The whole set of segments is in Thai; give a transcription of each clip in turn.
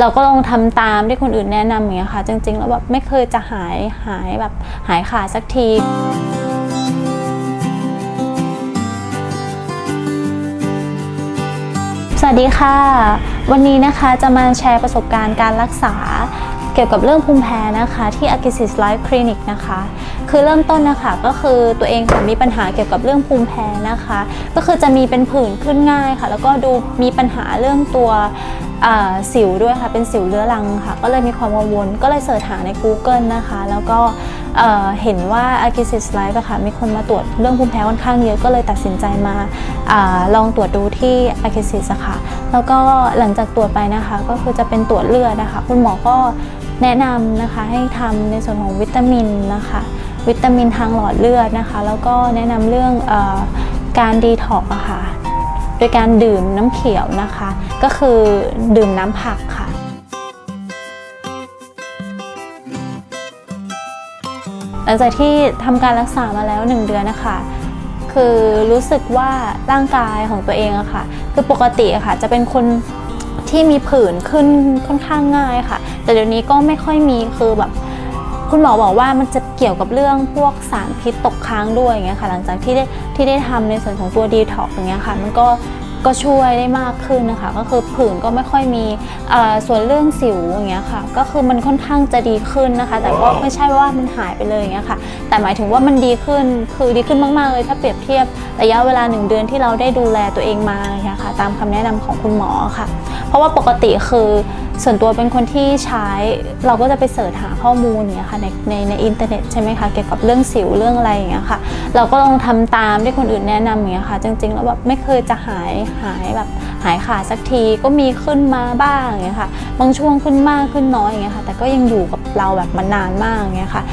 เราก็ลองทำตามที่คนอื่นแนะนำอย่างเงี้ยค่ะ จริงๆแล้วแบบไม่เคยจะหายหายแบบหายขาดสักทีสวัสดีค่ะ วันนี้นะคะจะมาแชร์ประสบการณ์การรักษาเกี่ยวกับเรื่องภูมิแพ้นะคะ ที่ a g i s i s Life Clinic นะคะ คือเริ่มต้นนะคะก็คือตัวเองค่ะมีปัญหาเกี่ยวกับเรื่องภูมิแพ้นะคะ ก็คือจะมีเป็นผื่นขึ้นง่ายค่ะ แล้วก็ดูมีปัญหาเรื่องตัวสิวด้วยค่ะ เป็นสิวเรื้อรังค่ะ ก็เลยมีความกังวล ก็เลยเสิร์ชหาใน Google นะคะ แล้วก็เห็นว่า a g i s i s Life ค่ะ มีคนมาตรวจเรื่องภูมิแพ้ค่อนข้างเยอะ ก็เลยตัดสินใจมาอลองตรวจดูที่ a g i s i s ค่ะ แล้วก็หลังจากตรวจไปนะคะ ก็คือจะเป็นตรวจเลือดนะคะ คุณหมอก็แนะนำนะคะให้ทำในส่วนของวิตามินนะคะ วิตามินทางหลอดเลือดนะคะ แล้วก็แนะนำเรื่องออการดีท็อกอะค่ะ โดยการดื่มน้ำเขียวนะคะ ก็คือดื่มน้ำผักค่ะ หลังจากที่ทำการรักษามาแล้ว 1 เดือนนะคะคือรู้สึกว่าร่างกายของตัวเองอะค่ะ คือปกติอะค่ะ จะเป็นคนที่มีผื่นขึ้นค่อนข้างง่ายค่ะ แต่เดี๋ยวนี้ก็ไม่ค่อยมีคือแบบ คุณหมอบอกว่ามันจะเกี่ยวกับเรื่องพวกสารพิษตกค้างด้วยอย่างเงี้ยค่ะ หลังจากที่ได้ที่ได้ทำในส่วนของตัวดีท็อกอย่างเงี้ยค่ะ มันก็ก็ช่วยได้มากขึ้นนะคะ ก็คือผื่นก็ไม่ค่อยมีเอ่อส่วนเรื่องสิวอย่างเงี้ยค่ะ ก็คือมันค่อนข้างจะดีขึ้นนะคะ แต่ก็ไม่ใช่ว่ามันหายไปเลยอย่างเงี้ยค่ะ แต่หมายถึงว่ามันดีขึ้นคือดีขึ้นมากๆเลยถ้าเปรียบเทียบระยะเวลาหนึ่งเดือนที่เราได้ดูแลตัวเองมาอย่างเงี้ยค่ะ ตามคำแนะนำของคุณหมอค่ะ เพราะว่าปกติคือ ส่วนตัวเป็นคนที่ใช้เราก็จะไปเสิร์ชหาข้อมูลอย่างเงี้ยค่ะในในในอินเทอร์เน็ตใช่ไหมคะเกี่ยวกับเรื่องสิวเรื่องอะไรอย่างเงี้ยค่ะ เราก็ลองทำตามที่คนอื่นแนะนำอย่างเงี้ยค่ะ จริงๆแล้วแบบไม่เคยจะหายหายแบบหายขาดสักทีก็มีขึ้นมาบ้างอย่างเงี้ยค่ะ บางช่วงขึ้นมากขึ้นน้อยอย่างเงี้ยค่ะ แต่ก็ยังอยู่กับเราแบบมานานมากอย่างเงี้ยค่ะ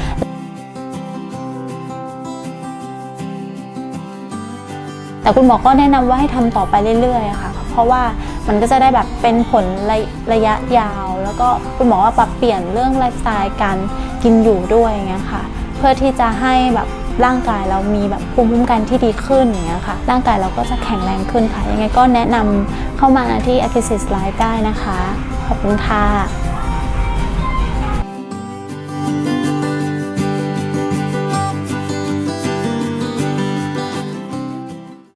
แต่คุณหมอก็แนะนำว่าให้ทำต่อไปเรื่อยๆค่ะ เพราะว่า มันก็จะได้แบบเป็นผลระระยะยาว แล้วก็คุณหมอว่าปรับเปลี่ยนเรื่องไลฟ์สไตล์การกินอยู่ด้วยอย่างเงี้ยค่ะ เพื่อที่จะให้แบบร่างกายเรามีแบบภูมิคุ้มกันที่ดีขึ้นอย่างเงี้ยค่ะ ร่างกายเราก็จะแข็งแรงขึ้นค่ะ ยังไงก็แนะนำเข้ามาที่ a c c e s s Life ได้นะคะ ขอบคุณค่ะ